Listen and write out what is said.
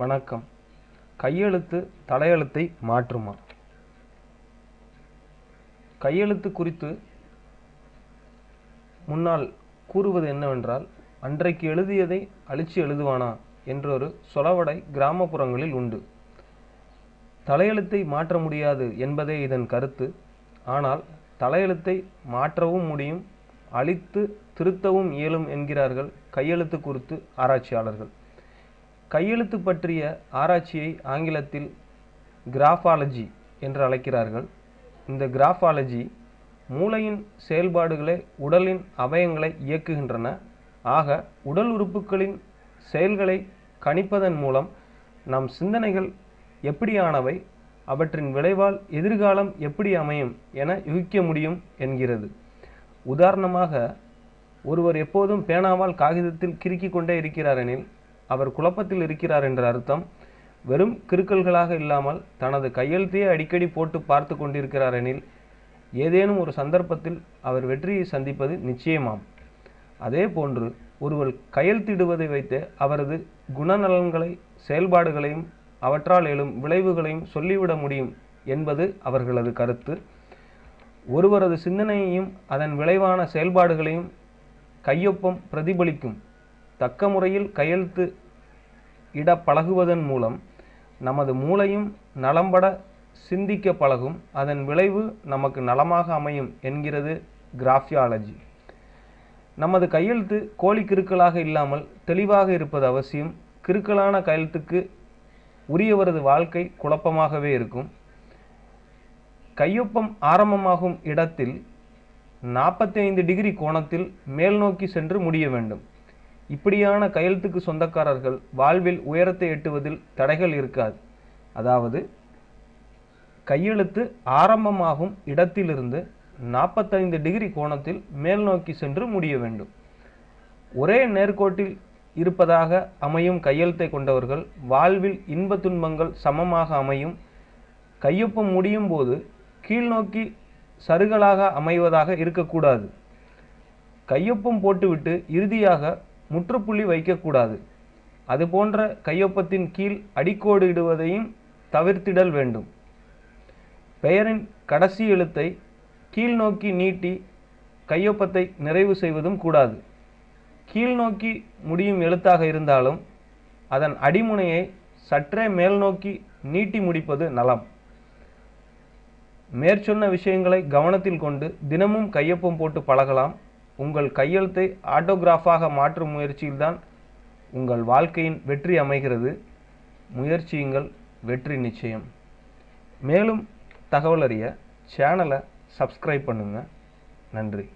வணக்கம். கையெழுத்து தலையெழுத்தை மாற்றுமா? கையெழுத்து குறித்து முன்னால் கூறுவது என்னவென்றால் அன்றைக்கு எழுதியதை அழிச்சு எழுதுவானா என்றொரு சொலவடை கிராமப்புறங்களில் உண்டு. தலையெழுத்தை மாற்ற முடியாது என்பதே இதன் கருத்து. ஆனால் தலையெழுத்தை மாற்றவும் முடியும் அழித்து திருத்தவும் இயலும் என்கிறார்கள் கையெழுத்து குறித்து ஆராய்ச்சியாளர்கள். கையெழுத்து பற்றிய ஆராய்ச்சியை ஆங்கிலத்தில் கிராஃபாலஜி என்று அழைக்கிறார்கள். இந்த கிராஃபாலஜி மூளையின் செயல்பாடுகளை உடலின் அவயங்களை இயக்குகின்றன. ஆக உடல் உறுப்புகளின் செயல்களை கணிப்பதன் மூலம் நம் சிந்தனைகள் எப்படியானவை அவற்றின் விளைவால் எதிர்காலம் எப்படி அமையும் என யூகிக்க முடியும் என்கிறது. உதாரணமாக ஒருவர் எப்போதும் பேனாவால் காகிதத்தில் கிறுக்கி கொண்டே இருக்கிறார் எனில் அவர் குழப்பத்தில் இருக்கிறார் என்ற அர்த்தம். வெறும் கிறுக்கல்களாக இல்லாமல் தனது கையெழுத்தையே அடிக்கடி போட்டு பார்த்து கொண்டிருக்கிறார் எனில் ஏதேனும் ஒரு சந்தர்ப்பத்தில் அவர் வெற்றியை சந்திப்பது நிச்சயமாம். அதே போன்று ஒருவர் கையெழுத்திடுவதை வைத்து அவரது குணநலன்களை செயல்பாடுகளையும் அவற்றால் எழும் விளைவுகளையும் சொல்லிவிட முடியும் என்பது அவர்களது கருத்து. ஒருவரது சிந்தனையையும் அதன் விளைவான செயல்பாடுகளையும் கையொப்பம் பிரதிபலிக்கும். தக்க முறையில் கையெழுத்து இட பழகுவதன் மூலம் நமது மூளையும் நலம்பட சிந்திக்க பழகும். அதன் விளைவு நமக்கு நலமாக அமையும் என்கிறது கிராஃபியாலஜி. நமது கையெழுத்து கோழி கிறுக்கலாக இல்லாமல் தெளிவாக இருப்பது அவசியம். கிறுக்கலான கையெழுத்துக்கு உரியவரது வாழ்க்கை குழப்பமாகவே இருக்கும். கையொப்பம் ஆரம்பமாகும் இடத்தில் நாற்பத்தைந்து டிகிரி கோணத்தில் மேல் நோக்கி சென்று முடிய வேண்டும். இப்படியான கையெழுத்துக்கு சொந்தக்காரர்கள் வாழ்வில் உயரத்தை எட்டுவதில் தடைகள் இருக்காது. அதாவது கையெழுத்து ஆரம்பமாகும் இடத்திலிருந்து நாற்பத்தைந்து டிகிரி கோணத்தில் மேல் நோக்கி சென்று முடிய வேண்டும். ஒரே நேர்கோட்டில் இருப்பதாக அமையும் கையெழுத்தை கொண்டவர்கள் வாழ்வில் இன்ப துன்பங்கள் சமமாக அமையும். கையொப்பம் முடியும் போது கீழ்நோக்கி சருகலாக அமைவதாக இருக்கக்கூடாது. கையொப்பம் போட்டுவிட்டு இறுதியாக முற்றுப்புள்ளி வைக்கக்கூடாது. அது போன்ற கையொப்பத்தின் கீழ் அடிக்கோடு இடுவதையும் தவிர்த்திடல் வேண்டும். பெயரின் கடைசி எழுத்தை கீழ்நோக்கி நீட்டி கையொப்பத்தை நிறைவு செய்வதும் கூடாது. கீழ்நோக்கி முடியும் எழுத்தாக இருந்தாலும் அதன் அடிமுனையை சற்றே மேல் நோக்கி நீட்டி முடிப்பது நலம். மேற்சொன்ன விஷயங்களை கவனத்தில் கொண்டு தினமும் கையொப்பம் போட்டு பழகலாம். உங்கள் கையெழுத்தை ஆட்டோகிராஃபாக மாற்றும் முயற்சியில்தான் உங்கள் வாழ்க்கையின் வெற்றி அமைகிறது. முயற்சியுங்கள் வெற்றி நிச்சயம். மேலும் தகவல் அறிய சேனலை சப்ஸ்கிரைப் பண்ணுங்கள் நன்றி.